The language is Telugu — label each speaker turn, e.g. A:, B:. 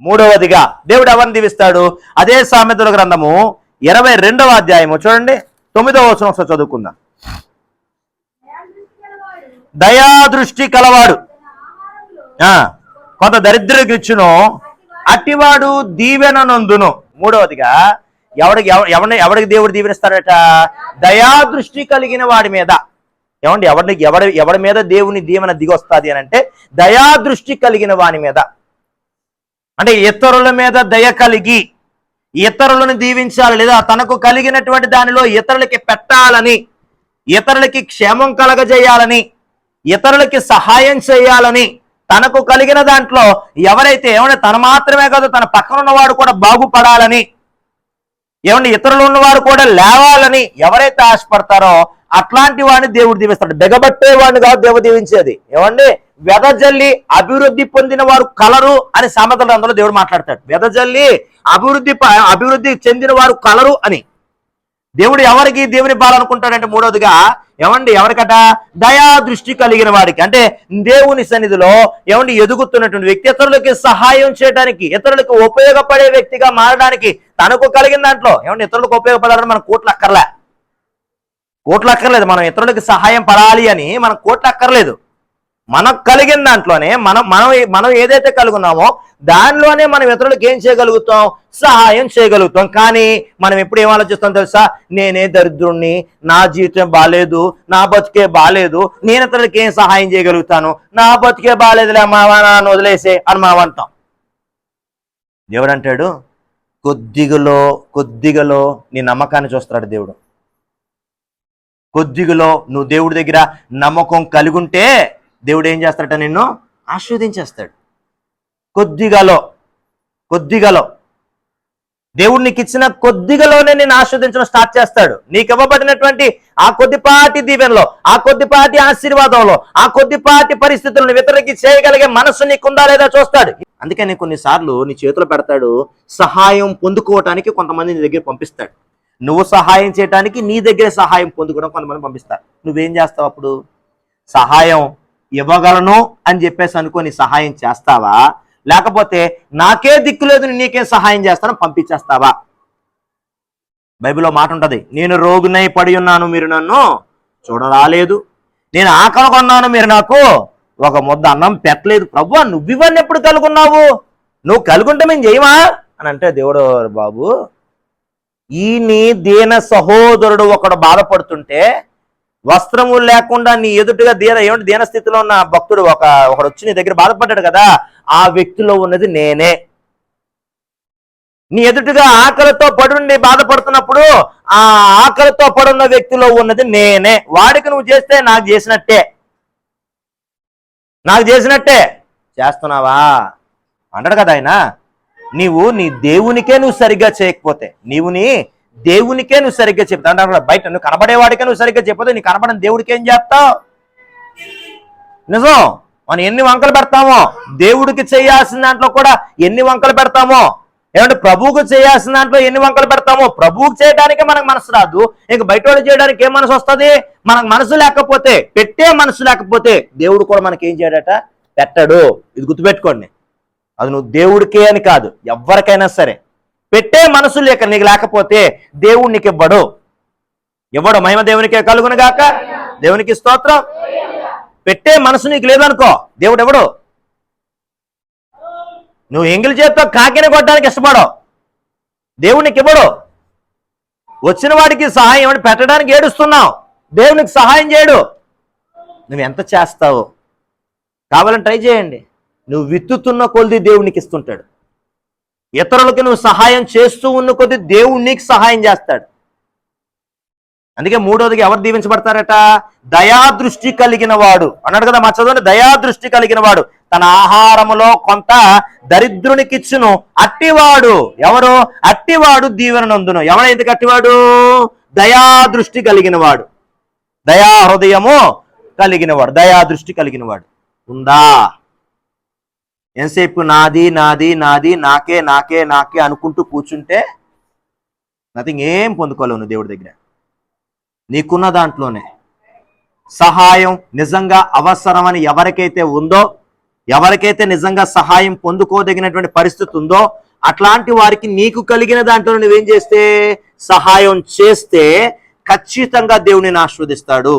A: మూడవదిగా దేవుడు ఎవరిని దీవిస్తాడు? అదే సామెతల గ్రంథము ఇరవై రెండవ అధ్యాయము. చూడండి తొమ్మిదవ వచనం ఒకసారి చదువుకుందాం. దయాదృష్టి కలవాడు. ఆ, కొంత దరిద్రుడికి ఇచ్చును. అట్టివాడు దీవెన నందును మూడవదిగా ఎవడికి ఎవరిని ఎవడికి దేవుడు దీవెనిస్తాడట? దయాదృష్టి కలిగిన వాడి మీద. ఏమండి ఎవరిని ఎవడి ఎవడి మీద దేవుని దీవెన దిగొస్తుంది అని అంటే దయాదృష్టి కలిగిన వాని మీద. అంటే ఇతరుల మీద దయ కలిగి ఇతరులను దీవించాలి లేదా తనకు కలిగినటువంటి దానిలో ఇతరులకి పెట్టాలని ఇతరులకి క్షేమం కలగజేయాలని ఇతరులకి సహాయం చేయాలని తనకు కలిగిన దాంట్లో ఎవరైతే ఏమంటే తన మాత్రమే కాదు తన పక్కన ఉన్నవాడు కూడా బాగుపడాలని ఏమండి ఇతరులు ఉన్నవారు కూడా లేవాలని ఎవరైతే ఆశపడతారో అట్లాంటి వాడిని దేవుడు దీవిస్తాడు. బెగబట్టే వాడిని కాదు దేవుడు దీవించేది. ఏమండి? వెదజల్లి అభివృద్ధి పొందిన వారు కలరు అని సామెతల గ్రంథంలో దేవుడు మాట్లాడతాడు. వెదజల్లి అభివృద్ధి అభివృద్ధి చెందిన వారు కలరు అని. దేవుడు ఎవరికి దేవుని పాలనుకుంటాడంటే మూడోదిగా ఏమండి? ఎవరికట? దయా దృష్టి కలిగిన వాడికి. అంటే దేవుని సన్నిధిలో ఏమండి? ఎదుగుతున్నటువంటి వ్యక్తి ఇతరులకి సహాయం చేయడానికి ఇతరులకు ఉపయోగపడే వ్యక్తిగా మారడానికి తనకు కలిగిన దాంట్లో ఏమండి? ఇతరులకు ఉపయోగపడాలని మన కోట్లు అక్కర్లే కోట్లు అక్కర్లేదు మనం ఇతరులకి సహాయం పడాలి అని మనం కోట్లు అక్కర్లేదు మనకు కలిగిన దాంట్లోనే మనం మనం మనం ఏదైతే కలుగున్నామో దానిలోనే మనం ఇతరులకు ఏం చేయగలుగుతాం? సహాయం చేయగలుగుతాం. కానీ మనం ఎప్పుడు ఏం ఆలోచిస్తాం తెలుసా? నేనే దరిద్రుణ్ణి నా జీవితం బాగాలేదు నా బతికే బాగాలేదు నేను ఇతరులకి ఏం సహాయం చేయగలుగుతాను? నా బతికే బాగాలేదులే మావా నన్ను వదిలేసే అని మావంటాం దేవుడు అంటాడు కొద్దిగలో కొద్దిగలో నీ నమ్మకాన్ని చూస్తాడు దేవుడు. కొద్దిగలో నువ్వు దేవుడి దగ్గర నమ్మకం కలిగి ఉంటే దేవుడు ఏం చేస్తాడట నిన్ను ఆశీర్వదించేస్తాడు. కొద్దిగలో కొద్దిగలో. దేవుడు నీకు ఇచ్చిన కొద్దిగలోనే నేను ఆస్వాదించడం స్టార్ట్ చేస్తాడు. నీకు ఇవ్వబడినటువంటి ఆ కొద్దిపాటి దీవెనలో ఆ కొద్దిపాటి ఆశీర్వాదంలో ఆ కొద్దిపాటి పరిస్థితులను ఇతరులకి చేయగలిగే మనసు నీకుందా లేదా చూస్తాడు. అందుకని కొన్నిసార్లు నీ చేతులు పెడతాడు సహాయం పొందుకోవటానికి కొంతమంది నీ దగ్గర పంపిస్తాడు. నువ్వు సహాయం చేయడానికి నీ దగ్గర సహాయం పొందుకోవడం కొంతమంది పంపిస్తారు. నువ్వేం చేస్తావు అప్పుడు? సహాయం ఇవ్వగలను అని చెప్పేసి అనుకొని సహాయం చేస్తావా? లేకపోతే నాకే దిక్కు లేదు నీకేం సహాయం చేస్తాను పంపించేస్తావా? బైబిల్లో మాట ఉంటుంది నేను రోగునై పడి ఉన్నాను మీరు నన్ను చూడరాలేదు. నేను ఆకలి కొన్నాను మీరు నాకు ఒక ముద్ద అన్నం పెట్టలేదు. ప్రభు నువ్వు ఇవన్నీ ఎప్పుడు కలుగున్నావు? నువ్వు కలుగుంటే మేము చేయమా? అని అంటే దేవుడు బాబు ఈ నీ దీన సహోదరుడు ఒకడు బాధపడుతుంటే వస్త్రము లేకుండా నీ ఎదుటిగా దీన ఏమిటి దీన స్థితిలో ఉన్న భక్తుడు ఒక ఒకడు వచ్చి నీ దగ్గర బాధపడ్డాడు కదా ఆ వ్యక్తిలో ఉన్నది నేనే. నీ ఎదుటిగా ఆకలితో పడుండి బాధపడుతున్నప్పుడు ఆ ఆకలితో పడున్న వ్యక్తిలో ఉన్నది నేనే. వాడికి నువ్వు చేస్తే నాకు చేసినట్టే. నాకు చేసినట్టే. చేస్తున్నావా? అంటాడు కదా ఆయన. నీవు నీ దేవునికే నువ్వు సరిగ్గా చేయకపోతే నీవు నీ దేవునికే నువ్వు సరిగ్గా చెప్తా అంటే బయట నువ్వు కనబడేవాడికే నువ్వు సరిగ్గా చెప్పతే నీ కనబడని దేవుడికి ఏం చేస్తావు? నిజం? మనం ఎన్ని వంకలు పెడతామో దేవుడికి చేయాల్సిన దాంట్లో కూడా ఎన్ని వంకలు పెడతామో ఏమంటే ప్రభువుకు చేయాల్సిన దాంట్లో ఎన్ని వంకలు పెడతామో ప్రభువుకు చేయడానికే మనకు మనసు రాదు. ఇంక బయట వాళ్ళు చేయడానికి ఏం మనసు వస్తుంది? మనకు మనసు లేకపోతే పెట్టే మనసు లేకపోతే దేవుడు కూడా మనకి ఏం చేయడట? పెట్టడు. ఇది గుర్తుపెట్టుకోండి. అది నువ్వు దేవుడికే అని కాదు ఎవరికైనా సరే. పెట్టే మనసు లేక నీకు లేకపోతే దేవుడు నీకు ఇవ్వడు. ఇవ్వడు. మహిమ దేవునికే కలుగును గాక దేవునికి స్తోత్రం. పెట్టే మనసు నీకు లేదనుకో దేవుడు ఎవడు నువ్వు ఎంగిలి చేత్తో కాకిని కొట్టడానికి ఇష్టపడవు. దేవునికి ఇవ్వడు. వచ్చిన వాడికి సహాయం ఏమంటే పెట్టడానికి ఏడుస్తున్నావు. దేవునికి సహాయం చేయడు. నువ్వు ఎంత చేస్తావు? కావాలని ట్రై చేయండి. నువ్వు విత్తుతున్న కొద్ది దేవునికి ఇస్తుంటాడు. ఇతరులకి నువ్వు సహాయం చేస్తూ ఉన్న కొద్ది దేవుడు నీకు సహాయం చేస్తాడు. అందుకే మూడోదిగా ఎవరు దీవించబడతారట? దయాదృష్టి కలిగిన వాడు. అన్నాడు కదా మా చదవండి దయాదృష్టి కలిగిన వాడు. తన ఆహారములో కొంత దరిద్రునికిచ్చును అట్టివాడు ఎవరు? అట్టివాడు దీవెన నందును ఎవరైతే అట్టివాడు? దయాదృష్టి కలిగిన వాడు. దయా హృదయము కలిగినవాడు దయాదృష్టి కలిగిన వాడు. ఉందా? ఎంతసేపు? నాది నాది నాది నాకే నాకే నాకే అనుకుంటూ కూర్చుంటే నథింగ్ ఏం పొందుకోలేవు దేవుడి దగ్గర. నీకున్న దాంట్లోనే సహాయం నిజంగా అవసరమని ఎవరికైతే ఉందో ఎవరికైతే నిజంగా సహాయం పొందుకోదగినటువంటి పరిస్థితి ఉందో అట్లాంటి వారికి నీకు కలిగిన దాంట్లో నువ్వేం చేస్తే? సహాయం చేస్తే ఖచ్చితంగా దేవుడిని ఆస్వాదిస్తాడు